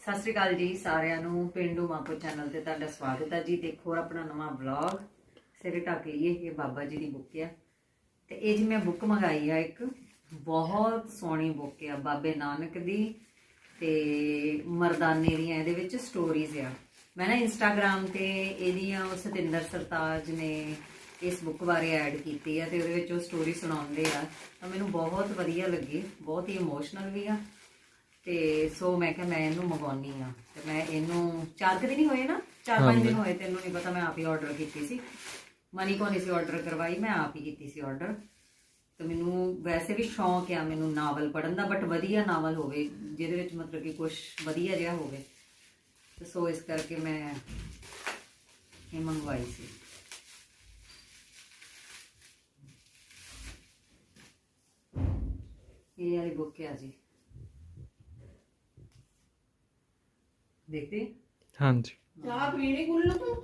ਸਤਿ ਸ਼੍ਰੀ ਅਕਾਲ ਜੀ ਸਾਰਿਆਂ ਨੂੰ, ਪਿੰਡੂ ਮਾਪੋ ਚੈਨਲ ਤੇ ਤੁਹਾਡਾ ਸਵਾਗਤ ਹੈ ਜੀ। ਦੇਖੋ ਆਪਣਾ ਨਵਾਂ ਵਲੌਗ ਸਿਰੇ ਢੱਕ ਲਈਏ, ਇਹ ਬਾਬਾ ਜੀ ਦੀ ਬੁੱਕ ਆ। ਤੇ ਇਹ ਜੀ ਮੈਂ ਬੁੱਕ ਮੰਗਾਈ ਆ ਇੱਕ, ਬਹੁਤ ਸੋਹਣੀ ਬੁੱਕ ਆ, ਬਾਬੇ ਨਾਨਕ ਦੀ ਤੇ ਮਰਦਾਨੇ ਦੀਆਂ, ਇਹਦੇ ਵਿੱਚ ਸਟੋਰੀਜ਼ ਆ। ਮੈਂ ਨਾ ਇੰਸਟਾਗ੍ਰam ਤੇ ਇਹਦੀਆਂ ਉਹ ਸਤਿੰਦਰ ਸਰਤਾਜ ਨੇ ਇਸ ਬੁੱਕ ਬਾਰੇ ਐਡ ਕੀਤੀ ਆ ਤੇ ਉਹਦੇ ਵਿੱਚ ਉਹ ਸਟੋਰੀ ਸੁਣਾਉਂਦੇ ਆ। ਤਾਂ ਮੈਨੂੰ ਬਹੁਤ ਵਧੀਆ ਲੱਗੀ, ਬਹੁਤ ਹੀ ਇਮੋਸ਼ਨਲ ਵੀ ਆ। ਤੇ ਸੋ ਮੈਂ ਕਿਹਾ ਮੈਂ ਇਹਨੂੰ ਮੰਗਵਾਉਣੀ ਆ ਤੇ ਮੈਂ ਇਹਨੂੰ ਚਾਰ ਕੁ ਦਿਨ ਹੀ ਹੋਏ ਨਾ ਚਾਰ ਪੰਜ ਦਿਨ ਹੋਏ ਤੈਨੂੰ ਨਹੀਂ ਪਤਾ ਮੈਂ ਆਪ ਹੀ ਆਰਡਰ ਕੀਤੀ ਸੀ। ਮਨੀ ਕੋ ਨਹੀਂ ਸੀ ਆਰਡਰ ਕਰਵਾਈ ਮੈਂ ਆਪ ਹੀ ਕੀਤੀ ਸੀ ਆਰਡਰ ਤੇ ਮੈਨੂੰ ਵੈਸੇ ਵੀ ਸ਼ੌਂਕ ਆ ਮੈਨੂੰ ਨਾਵਲ ਪੜ੍ਹਨ ਦਾ ਬਟ ਵਧੀਆ ਨਾਵਲ ਹੋਵੇ ਜਿਹਦੇ ਵਿੱਚ ਮਤਲਬ ਕਿ ਕੁਝ ਵਧੀਆ ਜਿਹਾ ਹੋਵੇ। ਤੇ ਸੋ ਇਸ ਕਰਕੇ ਮੈਂ ਇਹ ਮੰਗਵਾਈ ਸੀ। ਇਹ ਵਾਲੀ ਬੁੱਕ ਹੈ ਜੀ। ਦੇਖਦੇ ਹਾਂਜੀ। ਚਾਹ ਪੀਣੀ ਕੁੱਲ ਤੂੰ?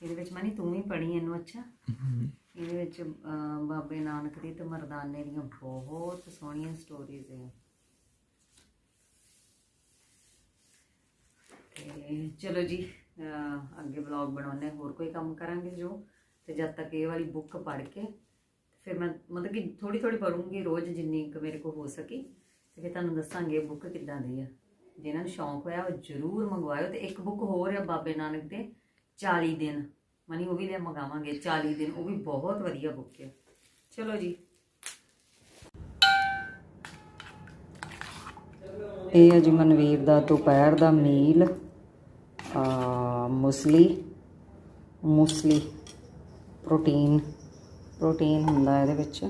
ਇਹਦੇ ਵਿੱਚ ਮਨੀ ਤੂੰ ਵੀ ਪੜ੍ਹੀ ਇਹਨੂੰ ਅੱਛਾ। ਇਹਦੇ ਵਿੱਚ ਅਹ, ਬਾਬੇ ਨਾਨਕ ਦੀ ਤੇ ਮਰਦਾਨੇ ਦੀਆਂ ਬਹੁਤ ਸੋਹਣੀਆਂ ਸਟੋਰੀਜ਼ ਹੈ ਤੇ ਚਲੋ ਜੀ ਅਹ, ਅੱਗੇ ਵਲੌਗ ਬਣਾਉਣੇ ਹੋਰ ਕੋਈ ਕੰਮ ਕਰਾਂਗੇ ਜੋ? ਤੇ ਜਦ ਤੱਕ ਇਹ ਵਾਲੀ ਬੁੱਕ ਪੜ੍ਹ ਕੇ ਫਿਰ ਮੈਂ ਮਤਲਬ ਕਿ ਥੋੜੀ ਥੋੜੀ ਪੜੂੰਗੀ ਰੋਜ਼ ਜਿੰਨੀ ਕੁ ਮੇਰੇ ਕੋਲ ਹੋ ਸਕੀ ਤੇ ਫਿਰ ਤੁਹਾਨੂੰ ਦੱਸਾਂਗੇ ਇਹ ਬੁੱਕ ਕਿੱਦਾਂ ਦੀ ਆ। ਜਿਹਨਾਂ ਨੂੰ ਸ਼ੌਂਕ ਹੋਇਆ ਉਹ ਜ਼ਰੂਰ ਮੰਗਵਾਇਓ ਤੇ ਇੱਕ ਬੁੱਕ ਹੋਰ ਆ ਬਾਬੇ ਨਾਨਕ ਦੇ 40 ਦਿਨ। ਮਨੀ, ਉਹ ਵੀ ਲੈ ਮੰਗਾਵਾਂਗੇ 40 ਦਿਨ, ਉਹ ਵੀ ਬਹੁਤ ਵਧੀਆ ਬੁੱਕ ਹੈ ਚਲੋ ਜੀ। ਇਹ ਹੈ ਜੀ ਮਨਵੀਰ ਦਾ ਦੁਪਹਿਰ ਦਾ ਮੀਲ ਆ ਮੁਸਲੀ ਮੁਸਲੀ ਪ੍ਰੋਟੀਨ ਪ੍ਰੋਟੀਨ ਹੁੰਦਾ ਇਹਦੇ ਵਿੱਚ।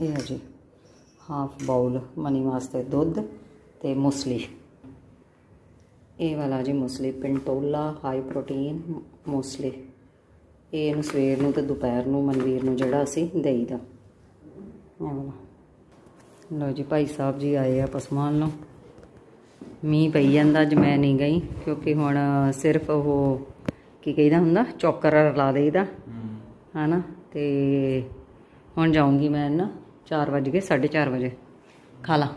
ਇਹ ਹੈ ਜੀ ਹਾਫ ਬਾਉਲ ਮਨੀ ਵਾਸਤੇ ਦੁੱਧ ਤੇ ਮੁਸਲੀ। ਇਹ ਵਾਲਾ ਜੀ muesli Pintola high protein muesli. ਇਹ ਇਹਨੂੰ ਸਵੇਰ ਨੂੰ ਤੇ ਦੁਪਹਿਰ ਨੂੰ ਮਨਵੀਰ ਨੂੰ ਜਿਹੜਾ ਅਸੀਂ ਦੇਈਦਾ। ਇਹ ਵਾਲਾ। ਲੋ ਜੀ, ਭਾਈ ਸਾਹਿਬ ਜੀ ਆਏ ਆ ਪਸਮਾਨ ਨੂੰ। ਮੀਂਹ ਪਈ ਜਾਂਦਾ, ਅੱਜ ਮੈਂ ਨਹੀਂ ਗਈ, ਕਿਉਂਕਿ ਹੁਣ ਸਿਰਫ ਉਹ ਕੀ ਕਹੀਦਾ ਹੁੰਦਾ, ਚੌਕਰ ਲਾ ਦੇਈਦਾ ਹਨਾ? ਤੇ ਹੁਣ ਜਾਊਂਗੀ ਮੈਂ ਨਾ 4 ਵਜੇ ਕੇ 4:30 ਵਜੇ। ਖਾ ਲਾ।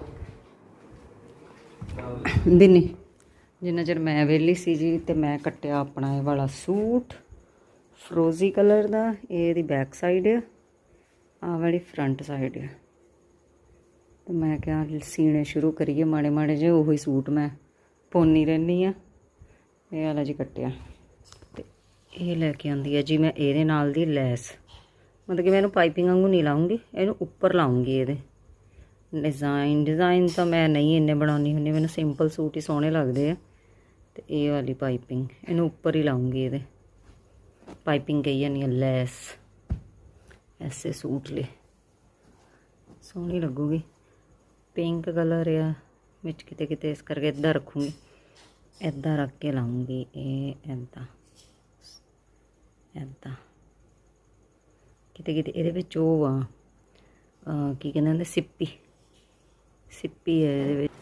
ਦਿਨੇ। ਜਿੰਨਾ ਚਿਰ ਮੈਂ ਵਿਹਲੀ ਸੀ ਜੀ, ਤੇ ਮੈਂ ਕੱਟਿਆ ਆਪਣਾ ਇਹ ਵਾਲਾ ਸੂਟ। ਫਰੋਜ਼ੀ ਕਲਰ ਦਾ, ਇਹ ਇਹਦੀ ਬੈਕ ਸਾਈਡ ਆ। ਆਹ ਵਾਲੀ ਫਰੰਟ ਸਾਈਡ ਆ। ਤੇ ਮੈਂ ਕਿਹਾ ਸੀਣੇ ਸ਼ੁਰੂ ਕਰੀਏ, ਮਾੜੇ ਮਾੜੇ ਜਿਹੇ ਉਹੀ ਸੂਟ ਮੈਂ ਪੋਨੀ ਰਹਿੰਦੀ ਆ ਇਹ ਵਾਲਾ ਜੀ ਕੱਟਿਆ। ਤੇ ਇਹ ਲੈ ਕੇ ਆਂਦੀ ਆ ਜੀ ਮੈਂ ਇਹਦੇ ਨਾਲ ਦੀ ਲੈਸ। ਮਤਲਬ ਕਿ ਮੈਂ ਇਹਨੂੰ ਪਾਈਪਿੰਗ ਵਾਂਗੂ ਨਹੀਂ ਲਾਉਂਗੀ, ਇਹਨੂੰ ਉੱਪਰ ਲਾਉਂਗੀ ਇਹਦੇ। ਡਿਜ਼ਾਈਨ ਡਿਜ਼ਾਈਨ ਤਾਂ ਮੈਂ ਨਹੀਂ ਇੰਨੇ ਬਣਾਉਣੀ ਹੁੰਦੀ, ਮੈਨੂੰ ਸਿੰਪਲ ਸੂਟ ਹੀ ਸੋਹਣੇ ਲੱਗਦੇ ਆ। ਤੇ ਇਹ ਵਾਲੀ ਪਾਈਪਿੰਗ, ਇਹਨੂੰ ਉੱਪਰ ਹੀ ਲਾਉਂਗੀ ਇਹਦੇ। ਪਾਈਪਿੰਗ ਕਹੀ ਜਾਂਦੀ ਆ, ਲੈਸ। ਐਸੇ ਸੂਟ ਲਈ। ਸੋਹਣੀ ਲੱਗੂਗੀ। ਪਿੰਕ ਕਲਰ ਆ, ਵਿੱਚ ਕਿਤੇ ਕਿਤੇ ਇਸ ਕਰਕੇ ਇੱਦਾਂ ਰੱਖੂੰਗੀ। ਇੱਦਾਂ ਰੱਖ ਕੇ ਲਾਉਂਗੀ, ਇਹ ਇੱਦਾਂ ਇੱਦਾਂ ਕਿਤੇ ਕਿਤੇ ਇਹਦੇ ਵਿੱਚ ਉਹ ਆ ਕੀ ਕਹਿੰਦੇ ਹੁੰਦੇ, ਸਿੱਪੀ। ਸਿੱਪੀ ਹੈ ਇਹਦੇ ਵਿੱਚ।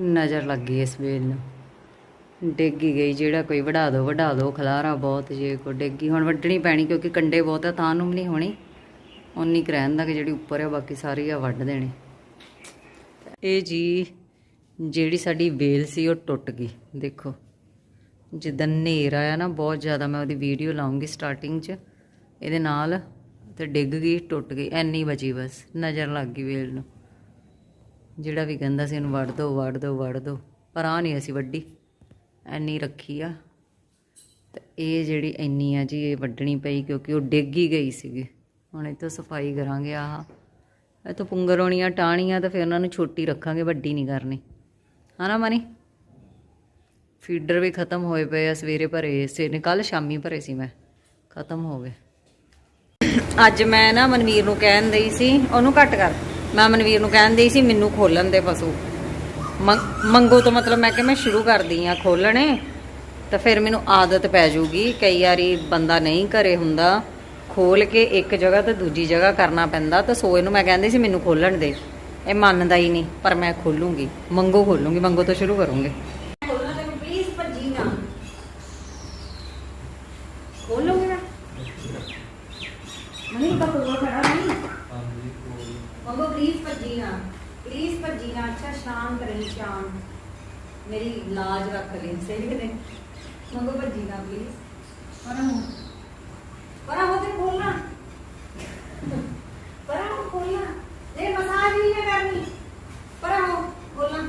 ਨਜ਼ਰ ਲੱਗੀ ਇਸ ਵੇਲ ਨੂੰ। ਡਿੱਗੀ ਗਈ, ਜਿਹੜਾ ਕੋਈ ਵਢਾ ਦੋ ਵਢਾ ਦੋ, ਖਲਾਰਾ ਬਹੁਤ ਜੇ ਕੋ ਡਿੱਗੀ ਹੁਣ ਵੱਢਣੀ ਪੈਣੀ ਕਿਉਂਕਿ ਕੰਡੇ ਬਹੁਤ ਆ, ਤਾਂ ਨੂੰ ਵੀ ਨਹੀਂ ਹੋਣੀ। ਉਨੀ ਕੁ ਰਹਿਣ ਦਾ ਕਿ ਜਿਹੜੀ ਉੱਪਰ ਆ, ਬਾਕੀ ਸਾਰੀ ਆ ਵੱਢ ਦੇਣੀ। ਇਹ ਜੀ ਜਿਹੜੀ ਸਾਡੀ ਵੇਲ ਸੀ ਉਹ ਟੁੱਟ ਗਈ, ਦੇਖੋ। ਜਿੱਦਾਂ ਹਨੇਰ ਆਇਆ ਨਾ, ਬਹੁਤ ਜ਼ਿਆਦਾ ਮੈਂ ਉਹਦੀ ਵੀਡੀਓ ਲਾਉਂਗੀ ਸਟਾਰਟਿੰਗ 'ਚ। ਇਹਦੇ ਨਾਲ ਤੇ ਡਿੱਗ ਗਈ, ਟੁੱਟ ਗਈ, ਐਨੀ ਬਚੀ ਬਸ, ਨਜ਼ਰ ਲੱਗ ਗਈ ਵੇਲ ਨੂੰ। ਜਿਹੜਾ ਵੀ ਕਹਿੰਦਾ ਸੀ ਉਹਨੂੰ ਵੜ ਦੋ ਵੜ ਦੋ ਵੜ ਦੋ। ਪਰ ਆ ਨਹੀਂ ਅਸੀਂ ਵੱਡੀ ਐਨੀ ਰੱਖੀ ਆ। ਤੇ ਇਹ ਜਿਹੜੀ ਇੰਨੀ ਆ ਜੀ, ਇਹ ਵੱਢਣੀ ਪਈ ਕਿਉਂਕਿ ਉਹ ਡਿੱਗ ਹੀ ਗਈ ਸੀਗੀ। ਹੁਣ ਇਹ ਤੋਂ ਸਫ਼ਾਈ ਕਰਾਂਗੇ ਆਹ। ਇਹ ਤੋਂ ਪੁੰਗਰੋਣੀਆਂ ਟਾਣੀਆਂ ਤਾਂ ਫਿਰ ਉਹਨਾਂ ਨੂੰ ਛੋਟੀ ਰੱਖਾਂਗੇ, ਵੱਡੀ ਨਹੀਂ ਕਰਨੀ। ਹਨਾ ਮਨੀ? ਫੀਡਰ ਵੀ ਖਤਮ ਹੋਏ ਪਏ ਆ ਸਵੇਰੇ ਭਰੇ ਸਵੇਰੇ ਕੱਲ ਸ਼ਾਮੀ ਭਰੇ ਸੀ ਮੈਂ। ਖਤਮ ਹੋ ਗਏ। ਅੱਜ ਮੈਂ ਨਾ ਮਨਵੀਰ ਨੂੰ ਕਹਿਣ ਦਈ ਸੀ, ਉਹਨੂੰ ਘੱਟ ਕਰ। ਮੈਂ ਮਨਵੀਰ ਨੂੰ ਕਹਿਣ ਦਈ ਸੀ, ਮੈਨੂੰ ਖੋਲਣ ਦੇ ਪਸ਼ੂ। ਮੰਗ- ਮੰਗੋ ਤੋਂ ਮਤਲਬ ਮੈਂ ਕਿ ਮੈਂ ਸ਼ੁਰੂ ਕਰਦੀ ਆ ਖੋਲਣੇ, ਤਾਂ ਫਿਰ ਮੈਨੂੰ ਆਦਤ ਪੈ ਜਾਊਗੀ ਕਈ ਵਾਰੀ ਬੰਦਾ ਨਹੀਂ ਘਰੇ ਹੁੰਦਾ। ਖੋਲ ਕੇ ਇੱਕ ਜਗ੍ਹਾ ਤੇ ਦੂਜੀ ਜਗ੍ਹਾ ਕਰਨਾ ਪੈਂਦਾ ਤਾਂ ਸੋ ਇਹਨੂੰ ਮੈਂ ਕਹਿੰਦੀ ਸੀ ਮੈਨੂੰ ਖੋਲਣ ਦੇ। ਇਹ ਮੰਨਦਾ ਹੀ ਨਹੀਂ ਪਰ ਮੈਂ ਖੋਲੂੰਗੀ। ਮੰਗੋ ਖੋਲੂੰਗੀ ਮੰਗੋ ਤੋਂ ਸ਼ੁਰੂ ਕਰੂੰਗੀ। ਖੋਲਣਾ ਤੈਨੂੰ ਪਲੀਜ਼ ਭੱਜੀ ਨਾ। ਖੋਲੂੰਗੀ ਨਾ? ਮਨੀ ਕਾ ਖੋਲੋ ਖੜਾ ਨਹੀਂ। ਮੰਗੋ ਪਲੀਜ਼ ਭੱਜੀ ਨਾ। ਪਲੀਜ਼ ਭੱਜੀ ਨਾ। ਅੱਛਾ ਸ਼ਾਂਤ ਰਹੀ ਸ਼ਾਂਤ। ਮੇਰੀ ਲਾਜ ਰੱਖ ਲਈ ਸਹੀ ਕਿ ਨਹੀਂ? ਮੰਗੋ ਭੱਜੀ ਨਾ ਪਲੀਜ਼ ਪਰਾਂ ਹੋ ਪਰਾਂ ਹੋ ਤੇ ਖੋਲਣਾ ਪਰਾਂ ਹੋ ਖੋਲਣਾ ਨਹੀਂ ਮਸਾਜ ਨਹੀਂ ਹੈ ਕਰਨੀ ਪਰਾਂ ਹੋ ਖੋਲਣਾ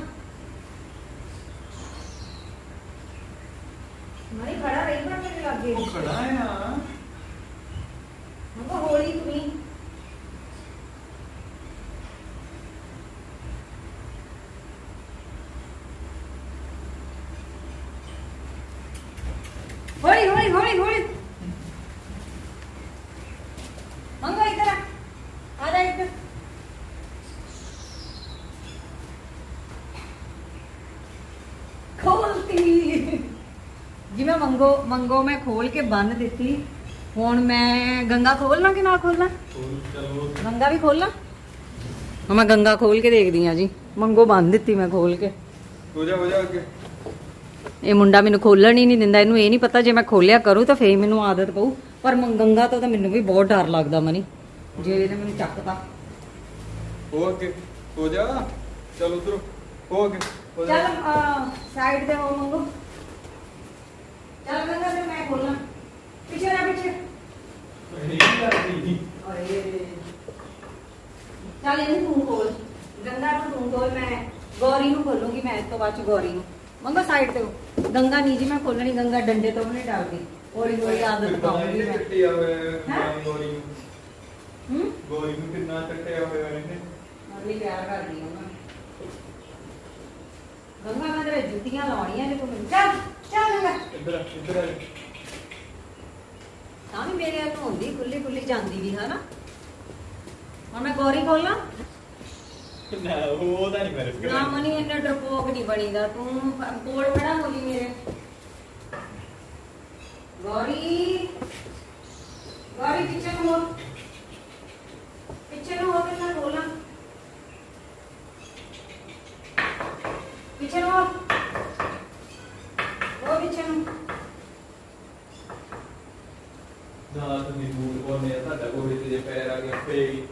ਮਨੀ ਖੜਾ ਰਹੀ ਪਰ ਮੇਰੇ ਲੱਗੇ ਉਹ ਖੜਾ ਆ ਮੰਗੋ ਹੋਲੀ ਤੂੰ ਹੌਲੀ ਹੌਲੀ ਹੌਲੀ ਹੌਲੀ ਮੰਗੋ ਇੱਧਰ ਆ ਆ ਜਾ ਇੱਧਰ ਖੋਲਤੀ ਜਿਵੇਂ ਮੰਗੋ ਮੰਗੋ ਮੈਂ ਖੋਲ ਕੇ ਬੰਨ ਦਿੱਤੀ। ਹੁਣ ਮੈਂ ਗੰਗਾ ਖੋਲਣਾ ਕਿ ਨਾ ਖੋਲਣਾ ਗੰਗਾ ਵੀ ਖੋਲਣਾ ਹੁਣ ਮੈਂ ਗੰਗਾ ਖੋਲ ਕੇ ਦੇਖਦੀ ਆ ਜੀ। ਮੰਗੋ ਬੰਨ ਦਿੱਤੀ ਮੈਂ ਖੋਲ ਕੇ। ਹੋ ਜਾ ਹੋ ਜਾ ਅੱਗੇ। ਇਹ ਮੁੰਡਾ ਮੈਨੂੰ ਖੋਲਣ ਹੀ ਨਹੀਂ ਦਿੰਦਾ ਇਹਨੂੰ ਇਹ ਨਹੀਂ ਪਤਾ ਜੇ ਮੈਂ ਖੋਲਿਆ ਕਰੂ ਤਾਂ ਫੇਰ ਮੈਨੂੰ ਆਦਤ ਪਊ। ਪਰ ਗੰਗਾ ਤੋਂ ਤਾਂ ਮੈਨੂੰ ਵੀ ਬਹੁਤ ਡਰ ਲੱਗਦਾ ਮਨੀ। ਜੇ ਇਹਨੇ ਮੈਨੂੰ ਚੱਕਤਾ। ਹੋ ਅੱਗੇ ਹੋ ਜਾ। ਚਲ ਉਧਰ। ਹੋ ਅੱਗੇ ਚੱਲ ਸਾਈਡ ਤੇ ਹੋ ਮੰਗੋ। ਚੱਲ ਗੰਗਾ ਤੇ ਮੈਂ ਖੋਲਾਂ ਪਿੱਛੇ ਨਾ ਪਿੱਛੇ ਨਹੀਂ ਕਰਦੀ ਚੱਲ ਇਹਨੂੰ ਤੂੰ ਖੋਲ ਗੰਗਾ ਨੂੰ ਤੂੰ ਖੋਲ ਮੈਂ ਗੌਰੀ ਨੂੰ ਖੋਲੂੰਗੀ ਮੈਂ ਇਸ ਤੋਂ ਬਾਅਦ ਚ ਗੌਰੀ ਨੂੰ ਮੰਗੋ ਸਾਈਡ ਤੇ ਹੋ ਗੰਗਾ ਨਹੀਂ ਜੀ ਮੈਂ ਖੋਲਣੀ ਗੰਗਾ ਡੰਡੇ ਤੋਂ ਵੀ ਨਹੀਂ ਡਰਦੀ ਹੌਲੀ ਹੌਲੀ ਆਦਤ ਪਾਉਂਗੀ ਮੈਂ ਕੱਟਿਆ ਹੋਇਆ ਹੈ ਹੈਂ? ਗੋਰੀ ਨੂੰ ਹੂੰ ਗੋਰੀ ਨੂੰ ਕਿੰਨਾ ਕੱਟਿਆ ਹੋਇਆ ਇਹਨੇ ਮੰਮੀ ਪਿਆਰ ਕਰਦੀ ਹਾਂ ਮੈਂ ਗੰਗਾ ਮੈਂ ਤੇਰੇ ਜੁੱਤੀਆਂ ਲਾਉਣੀਆਂ ਨੇ ਤੂੰ ਮੈਨੂੰ ਚੱਲ ਚੱਲ ਗੰਗਾ ਇੱਧਰ ਆ, ਇੱਧਰ ਆ ਜਾ। ਤਾਂ ਵੀ ਮੇਰੇ ਨੂੰ ਹੁੰਦੀ ਖੁੱਲੀ ਖੁੱਲੀ ਜਾਂਦੀ ਵੀ ਹਨਾ? ਹੁਣ ਮੈਂ ਗੌਰੀ ਖੋਲਾਂ? ਨਾ ਉਹ ਤਾਂ ਨਹੀਂ ਮੇਰੇ ਨਾ ਮਨੀ ਇੰਨਾ ਡਰਪੋਕ ਨਹੀਂ ਬਣੀਦਾ ਤੂੰ ਕੋਲ ਖੜਾ ਹੋ ਜੀ ਮੇਰੇ। ਗੌਰੀ ਪਿੱਛੇ ਨੂੰ ਹੋ ਪਿੱਛੇ ਨੂੰ ਹੋ ਕੇ ਨਾ ਖੋਲਾਂ ਪਿੱਛੇ ਨੂੰ ਹੋ ਉਹ ਪਿੱਛੇ ਨੂੰ ਨਾ ਤੁਸੀਂ ਦੂਰ ਕੋਨੇ ਤੁਹਾਡਾ ਗੋਰੀ ਤੇ ਜੇ ਪੈਰ ਆ ਗਿਆ ਫੇ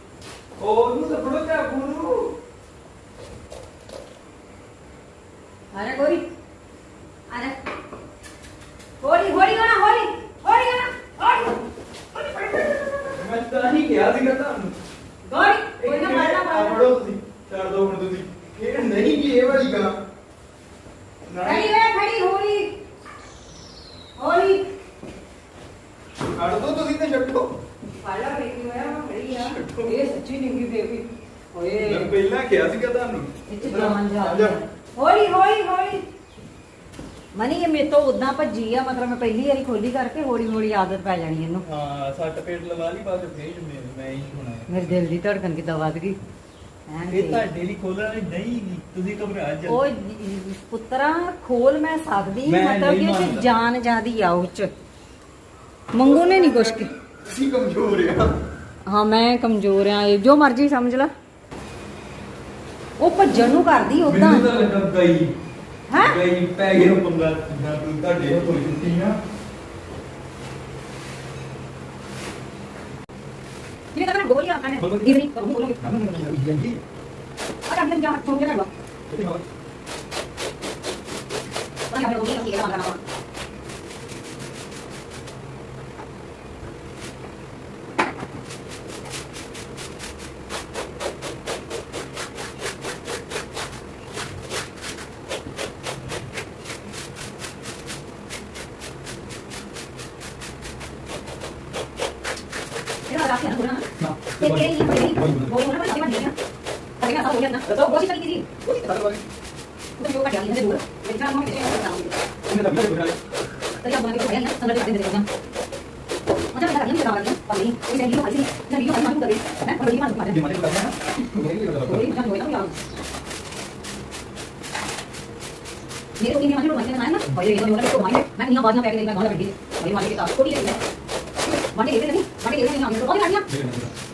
ਉਹ ਨੂੰ ਸਪੜੋ ਚਾਬੂ ਨੂੰ। ਆਰੇ ਗੋਰੀ ਆਰੇ। ਹੋਲੀ ਹੋਲੀ ਹੋਣਾ ਹੋਲੀ ਹੋਲੀ ਹੋਣਾ ਹੋਲੀ ਮੈਂ ਤਾਂ ਹੀ ਕਿਹਾ ਸੀਗਾ ਤੁਹਾਨੂੰ। ਗੋਰੀ ਕੋਈ ਨਾ ਮਾਰਨਾ ਫੜੋ ਤੁਸੀਂ? ਛੱਡ ਦੋ ਹੁਣ ਤੁਸੀਂ। ਇਹ ਨਹੀਂ ਕੀ ਇਹ ਵਾਲੀ ਗਾ ਖੜੀ ਵੇ ਖੜੀ ਹੋਲੀ। ਹੋਲੀ। ਛੱਡ ਦੋ ਤੁਸੀਂ ਤੇ ਛੱਡੋ। ਪਾਲਾ ਬੇਟੀ ਹੋਇਆ ਮੈਂ ਖੜੀ ਆ ਇਹ ਸੱਚੀ ਨਿੰਗੀ ਬੇਬੀ ਮੈਂ ਓਏ। ਪਹਿਲਾਂ ਕਿਹਾ ਸੀਗਾ ਤੁਹਾਨੂੰ। ਇੱਥੇ ਜਾਨ ਜਾ ਆ ਜਾ। ਹੋਲੀ ਹੋਲੀ ਹੋਲੀ। ਮਨੀ ਇਹ ਮੇਰੇ ਤੋਂ ਉਦਾਂ ਭੱਜੀ ਆ ਮਤਲਬ ਮੈਂ ਪਹਿਲੀ ਵਾਰੀ ਖੋਲੀ ਕਰਕੇ ਹੌਲੀ ਹੌਲੀ ਆਦਤ ਪੈ ਜਾਣੀ ਇਹਨੂੰ। ਹਾਂ ਸੱਟ ਪੇਟ ਲਵਾ ਲਈ ਬਾਅਦ ਫੇਰ ਜੁਮੇ ਮੈਂ ਹੀ ਹੋਣਾ ਹੈ। ਮੇਰੇ ਦਿਲ ਦੀ ਧੜਕਨ ਕਿੱਦਾਂ ਵੱਧ ਗਈ? ਐਨ ਇਹ ਤੇ- ਤੁਹਾਡੇ ਲਈ ਖੋਲਣ ਵਾਲੀ ਨਹੀਂ ਗੀ। ਤੁਸੀਂ ਘਬਰਾ ਜਾ ਉਹ ਜ- ਪੁੱਤਰਾ ਖੋਲ ਮੈਂ ਸਕਦੀ ਮੈਂ ਮਤਲਬ ਕਿ ਨਹੀਂ ਉਹ 'ਚ ਮੰਨਦਾ। ਜਾਨ ਜਿਆਦੀ ਆ ਉਹ ਚ। ਮੰਗੂ ਨੇ ਨਹੀਂ ਕੁਛ ਕੀ ਤੁਸੀਂ ਕਮਜ਼ੋਰ ਆ ਹਾਂ ਮੈਂ ਕਮਜ਼ੋਰ ਆ ਇਹ ਜੋ ਮਰਜ਼ੀ ਸਮਝ ਲੈ ਉਹ ਭੱਜਣ ਨੂੰ ਕਰਦੀ ਉਦਾਂ ਮੈਨੂੰ ਤਾਂ ਲੱਗਾ ਗਈ ਹੈਂ? ਗਈ ਪੈ ਗਿਆ ਪੰਗਾ ਜਿੱਦਾਂ ਤੂੰ ਤੁਹਾਡੇ ਹੱਥੋਂ ਛੁੱਟੀ ਆ ये तो मैं बोल रहा था गिर नहीं करूं बोलोगे अच्छा हम जा छोड़ के लगा अरे हम लोग ये लगा रहा ये ਮੇਰੇ ਕੋਲ ਨਹੀਂ ਮਾਨੂੰ ਮੰਨਣਾ ਨਾ ਭਾਈ ਇਹ ਲੋਕਾਂ ਨੂੰ ਮਾਈ ਮੈਂ ਨਹੀਂ ਆਵਾਜ਼ ਨਾ ਪੈ ਕੇ ਮੈਂ ਗਾਣਾ ਬੈਠੀ ਭਾਈ ਮਾਈ ਕੇ ਸਾਥ ਕੋਈ ਨਹੀਂ ਵਾਟੇ ਇਹਦੇ ਨਹੀਂ ਵਾਟੇ ਇਹਦੇ ਨਹੀਂ ਆਉਂਦੇ ਕੋਈ ਨਹੀਂ ਆਉਂਦੇ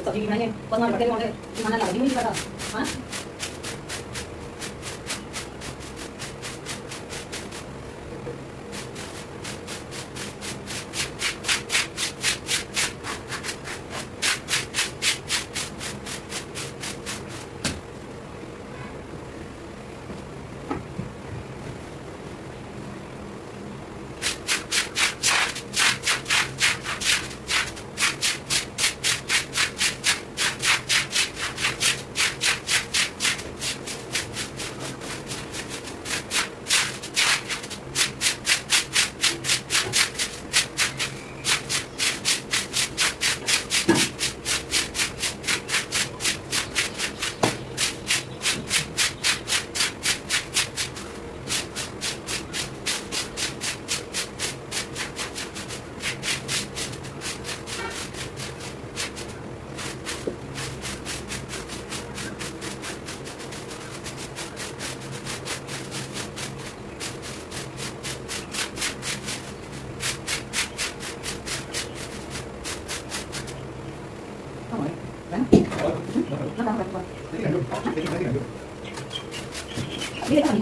സബ്ജി ഞാൻ വന്നാൽ കട്ടയിൽ കൊണ്ട് നല്ല അടിമുടി കേട്ടോ. ആ?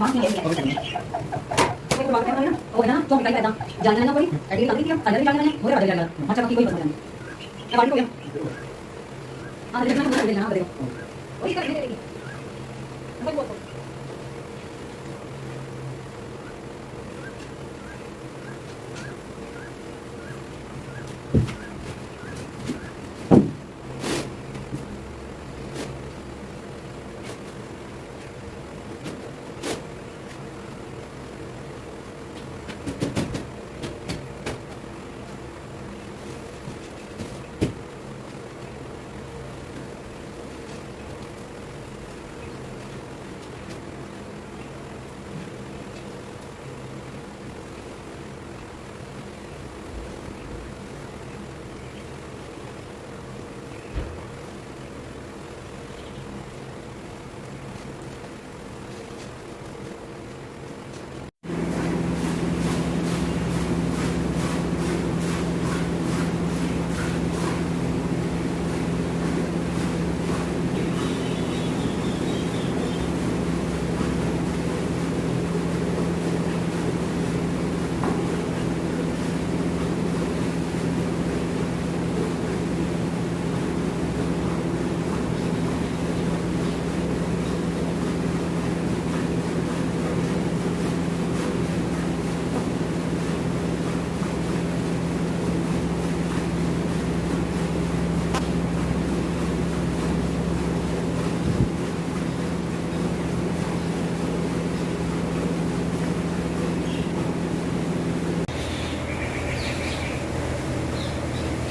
होंगे खाना लगा नहीं पता हाँ ये देखो दिमाग में ये कोई बात नहीं ना हो गया ना तो निकल गया जाना ना कोई एडी लगी थी अंदर जाना है मोरे बदल जाना अच्छा बाकी कोई बदल जाना ये बात हो गया हां देखना बदल जाना बदल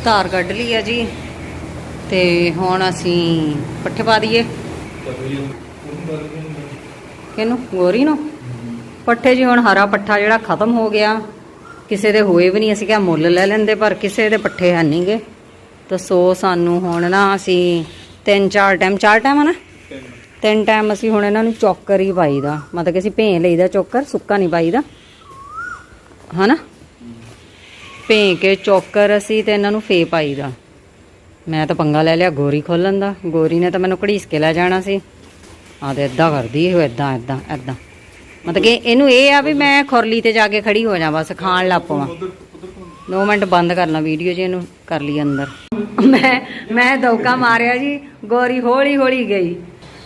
ਧਾਰ ਕੱਢ ਲਈ ਆ ਜੀ ਤੇ ਹੁਣ ਅਸੀਂ ਪੱਠੇ ਪਾ ਦਈਏ। ਕਿਹਨੂੰ? ਗੋਰੀ ਨੂੰ? ਪੱਠੇ ਜੀ ਹੁਣ ਹਰਾ ਪੱਠਾ ਜਿਹੜਾ ਖਤਮ ਹੋ ਗਿਆ। ਕਿਸੇ ਦੇ ਹੋਏ ਵੀ ਨਹੀਂ, ਅਸੀਂ ਕਿਹਾ ਮੁੱਲ ਲੈ ਲੈਂਦੇ, ਪਰ ਕਿਸੇ ਦੇ ਪੱਠੇ ਹੈ ਨਹੀਂਗੇ ਤਾਂ ਸੋ ਸਾਨੂੰ ਹੁਣ ਨਾ ਅਸੀਂ ਤਿੰਨ ਚਾਰ ਟਾਈਮ ਚਾਰ ਟਾਈਮ ਹਨਾ ਤਿੰਨ ਟਾਈਮ ਅਸੀਂ ਹੁਣ ਇਹਨਾਂ ਨੂੰ ਚੌਕਰ ਹੀ ਪਾਈਦਾ। ਮਤਲਬ ਕਿ ਅਸੀਂ ਭੇਂ ਲਈਦਾ ਚੌਕਰ, ਸੁੱਕਾ ਨਹੀਂ ਪਾਈਦਾ। ਹਨਾ? ਭੇਂ ਕੇ ਚੌਕਰ ਅਸੀਂ ਤੇ ਇਹਨਾਂ ਨੂੰ ਫੇ ਪਾਈ ਦਾ। ਮੈਂ ਤਾਂ ਪੰਗਾ ਲੈ ਲਿਆ ਗੋਰੀ ਖੋਲਣ ਦਾ। ਗੋਰੀ ਨੇ ਤਾਂ ਮੈਨੂੰ ਘੜੀਸ ਕੇ ਲੈ ਜਾਣਾ ਸੀ। ਆ ਤੇ ਏਦਾਂ ਕਰਦੀ ਇਹ ਏਦਾਂ ਏਦਾਂ ਏਦਾਂ। ਮਤਲਬ ਕਿ ਇਹਨੂੰ ਇਹ ਆ ਵੀ ਮੈਂ ਖੁਰਲੀ ਤੇ ਜਾ ਕੇ ਖੜੀ ਹੋ ਜਾ ਬਸ ਖਾਣ ਲੱਗ ਪਵਾਂ। ਦੋ ਮਿੰਟ ਬੰਦ ਕਰਨਾ ਵੀਡੀਓ ਜੀ ਇਹਨੂੰ, ਕਰ ਲਈ ਅੰਦਰ। ਮੈਂ ਮੈਂ ਦੌਕਾ ਮਾਰਿਆ ਜੀ, ਗੋਰੀ ਹੌਲੀ ਹੌਲੀ ਗਈ।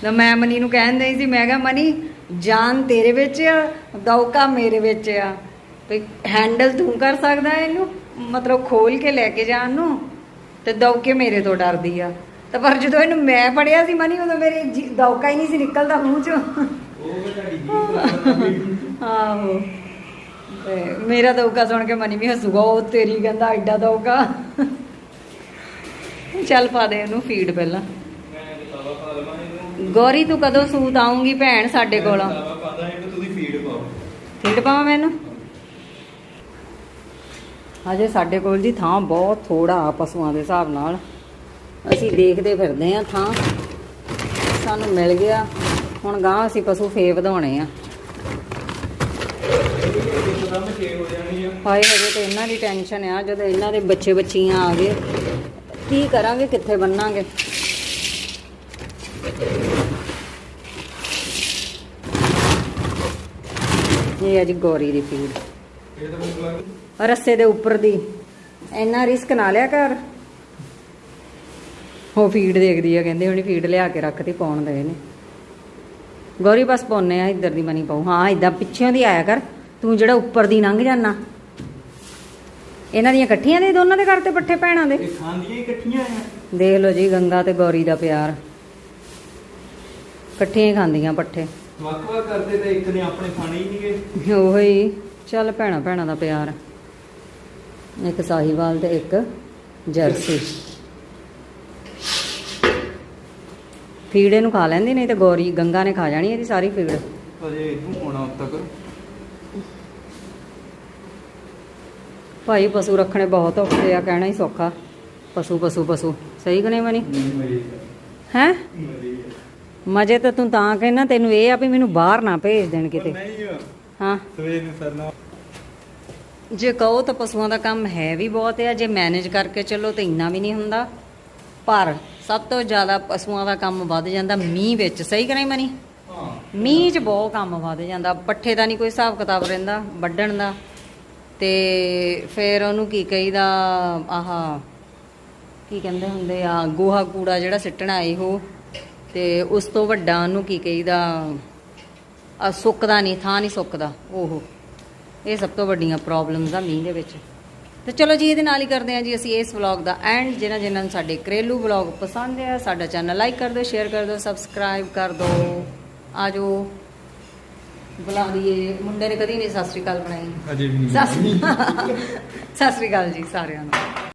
ਤਾਂ ਮੈਂ ਮਨੀ ਨੂੰ ਕਹਿਣ ਦਈ ਸੀ, ਮੈਂ ਕਿਹਾ, ਮਨੀ, ਜਾਨ ਤੇਰੇ ਵਿੱਚ ਆ, ਦੌਕਾ ਮੇਰੇ ਵਿੱਚ ਆ। ਤੇ ਹੈਂਡਲ ਤੂੰ ਕਰ ਸਕਦਾ ਇਹਨੂੰ? ਮਤਲਬ ਖੋਲ ਕੇ ਲੈ ਕੇ ਜਾਣ ਨੂੰ? ਤੇ ਦੌਕੇ ਮੇਰੇ ਤੋਂ ਡਰਦੀ ਆ। ਤਾਂ ਪਰ ਜਦੋਂ ਇਹਨੂੰ ਮੈਂ ਫੜਿਆ ਸੀ ਮਨੀ ਉਦੋਂ ਮੇਰੇ ਦੌਕਾ ਹੀ ਨਹੀਂ ਸੀ ਨਿਕਲਦਾ ਮੂੰਹ ਚੋਂ। ਆਹੋ। ਤੇ ਮੇਰਾ ਦੌਕਾ ਸੁਣ ਕੇ ਮਨੀ ਵੀ ਹੱਸੂਗਾ ਉਹ ਤੇਰੀ ਕਹਿੰਦਾ ਐਡਾ ਦੌਕਾ। ਚੱਲ ਪਾ ਦੇ ਇਹਨੂੰ ਫੀਡ ਪਹਿਲਾਂ। ਗੌਰੀ ਤੂੰ ਕਦੋਂ ਸੂਤ ਆਉਂਗੀ ਭੈਣ ਸਾਡੇ ਕੋਲ? ਫੀਡ ਪਾਵਾਂ ਮੈਨੂੰ ਹਜੇ ਸਾਡੇ ਕੋਲ ਜੀ ਥਾਂ ਬਹੁਤ ਥੋੜਾ ਆ ਪਸ਼ੂਆਂ ਦੇ ਹਿਸਾਬ ਨਾਲ। ਅਸੀਂ ਦੇਖਦੇ ਫਿਰਦੇ ਆ ਥਾਂ। ਸਾਨੂੰ ਮਿਲ ਗਿਆ। ਹੁਣ ਗਾਂ ਅਸੀਂ ਪਸ਼ੂ ਫੇ ਵਧਾਉਣੇ ਆ। ਇੱਕਦਮ ਹਾਏ, ਹਜੇ ਤੇ ਇਹਨਾਂ ਦੀ ਟੈਨਸ਼ਨ ਆ। ਜਦੋਂ ਇਹਨਾਂ ਦੇ ਬੱਚੇ ਬੱਚੀਆਂ ਆ ਗਏ, ਕੀ ਕਰਾਂਗੇ, ਕਿੱਥੇ ਬੰਨਾਂਗੇ? ਇਹ ਅੱਜ ਗੋਰੀ ਦੀ ਫੀਡ। ਇਹ ਤਾਂ ਰੱਸੇ ਦੇ ਉੱਪਰ ਦੀ। ਇੰਨਾ ਰਿਸਕ ਨਾ ਲਿਆ ਕਰ। ਉਹ ਫੀਡ ਦੇਖਦੀ ਆ ਕਹਿੰਦੇ ਹੁਣੀ ਫੀਡ ਲਿਆ ਕੇ ਰੱਖਤੀ ਪਾਉਣ ਦੇ ਨੇ ਗੌਰੀ ਬਸ ਪਾਉਨੇ ਆ ਇੱਧਰ ਦੀ ਮਨੀ ਪਾਉ। ਹਾਂ ਇਦਾਂ ਪਿੱਛਿਓਂ ਦੀ ਆਇਆ ਕਰ। ਤੂੰ ਜਿਹੜਾ ਉੱਪਰ ਦੀ ਲੰਘ ਜਾਣਾ ਇਹਨਾਂ ਦੀਆਂ ਇਕੱਠੀਆਂ ਦੇ ਦੋਨਾਂ ਦੇ ਘਰ ਤੇ ਪੱਠੇ ਪੈਣਾ ਦੇ? ਇਹ ਖਾਂਦੀਆਂ ਹੀ ਇਕੱਠੀਆਂ ਆ। ਦੇਖ ਲਓ ਜੀ ਗੰਗਾ ਤੇ ਗੌਰੀ ਦਾ ਪਿਆਰ। ਇਕੱਠੀਆਂ ਹੀ ਖਾਂਦੀਆਂ ਪੱਠੇ। ਵੱਖ ਵੱਖ ਕਰਦੇ ਤੇ ਇੱਕ ਨੇ ਆਪਣੇ ਖਾਣੇ ਹੀ ਨਹੀਂਗੇ ਉਹੀ ਚੱਲ ਭੈਣਾ ਭੈਣਾ ਦਾ ਪਿਆਰ। ਇੱਕ ਸਾਹੀਵਾਲ ਤੇ ਇੱਕ ਜਰਸੀ। ਫੀੜੇ ਨੂੰ ਖਾ ਲੈਂਦੀ ਨਹੀਂ ਤੇ ਗੌਰੀ ਗੰਗਾ ਨੇ ਖਾ ਜਾਣੀ ਇਹਦੀ ਸਾਰੀ ਫੀੜ। ਅਜੇ ਇਹਨੂੰ ਹੋਣਾ ਉੱਤ ਤੱਕ ਭਾਈ ਪਸ਼ੂ ਰੱਖਣੇ ਬਹੁਤ ਔਖੇ ਆ ਕਹਿਣਾ ਹੀ ਸੌਖਾ। ਪਸ਼ੂ ਪਸ਼ੂ ਪਸ਼ੂ। ਸਹੀ ਕਿ ਨਹੀਂ ਮਨੀ ਹੈ? ਮਜੇ ਤਾਂ ਤੂੰ ਤਾਂ ਕਹਿਣਾ ਤੈਨੂੰ ਇਹ ਆ ਵੀ ਮੈਨੂੰ ਬਾਹਰ ਨਾ ਭੇਜ ਦੇਣ ਕਿਤੇ। ਹਾਂ। ਸਵੇਰ ਨੂੰ ਸਰਨਾ ਜੇ ਕਹੋ ਤਾਂ ਪਸ਼ੂਆਂ ਦਾ ਕੰਮ ਹੈ ਵੀ ਬਹੁਤ ਹੈ ਜੇ ਮੈਨੇਜ ਕਰਕੇ ਚੱਲੋ ਤਾਂ ਇੰਨਾ ਵੀ ਨਹੀਂ ਹੁੰਦਾ। ਪਰ ਸਭ ਤੋਂ ਜ਼ਿਆਦਾ ਪਸ਼ੂਆਂ ਦਾ ਕੰਮ ਵੱਧ ਜਾਂਦਾ ਮੀਂਹ ਵਿੱਚ ਸਹੀ ਕਿ ਨਹੀਂ ਮਨੀ? ਮੀਂਹ 'ਚ ਬਹੁਤ ਕੰਮ ਵੱਧ ਜਾਂਦਾ ਪੱਠੇ ਦਾ ਨਹੀਂ ਕੋਈ ਹਿਸਾਬ ਕਿਤਾਬ ਰਹਿੰਦਾ ਵੱਢਣ ਦਾ। ਤੇ ਫਿਰ ਉਹਨੂੰ ਕੀ ਕਹੀਦਾ ਆਹ ਕੀ ਕਹਿੰਦੇ ਹੁੰਦੇ ਆ ਗੋਹਾ ਕੂੜਾ ਜਿਹੜਾ ਸਿੱਟਣਾ ਇਹੋ। ਤੇ ਉਸ ਤੋਂ ਵੱਡਾ ਉਹਨੂੰ ਕੀ ਕਹੀਦਾ ਆ ਸੁੱਕਦਾ ਨਹੀਂ ਥਾਂ ਨਹੀਂ ਸੁੱਕਦਾ ਓਹੋ ਇਹ ਸਭ ਤੋਂ ਵੱਡੀਆਂ ਪ੍ਰੋਬਲਮਸ ਆ ਮੀਂਹ ਦੇ ਵਿੱਚ। ਤੇ ਚਲੋ ਜੀ ਇਹਦੇ ਨਾਲ ਹੀ ਕਰਦੇ ਹਾਂ ਜੀ ਅਸੀਂ ਇਸ ਵਲੌਗ ਦਾ ਐਂਡ ਜਿਨ੍ਹਾਂ ਜਿਨ੍ਹਾਂ ਨੂੰ ਸਾਡੇ ਘਰੇਲੂ ਵਲੌਗ ਪਸੰਦ ਆ ਸਾਡਾ ਚੈਨਲ ਲਾਈਕ ਕਰ ਦਿਓ ਸ਼ੇਅਰ ਕਰ ਦਿਓ ਸਬਸਕ੍ਰਾਈਬ ਕਰ ਦਿਓ। ਆਜੋ ਬੁਲਾ ਦਈਏ ਮੁੰਡੇ ਨੇ ਕਦੀ ਨਹੀਂ ਸਤਿ ਸ੍ਰੀ ਅਕਾਲ ਬਣਾਈ। ਅਜੇ ਵੀ ਨਹੀਂ ਸਤਿ ਸ੍ਰੀ ਅਕਾਲ ਜੀ ਸਾਰਿਆਂ ਨੂੰ।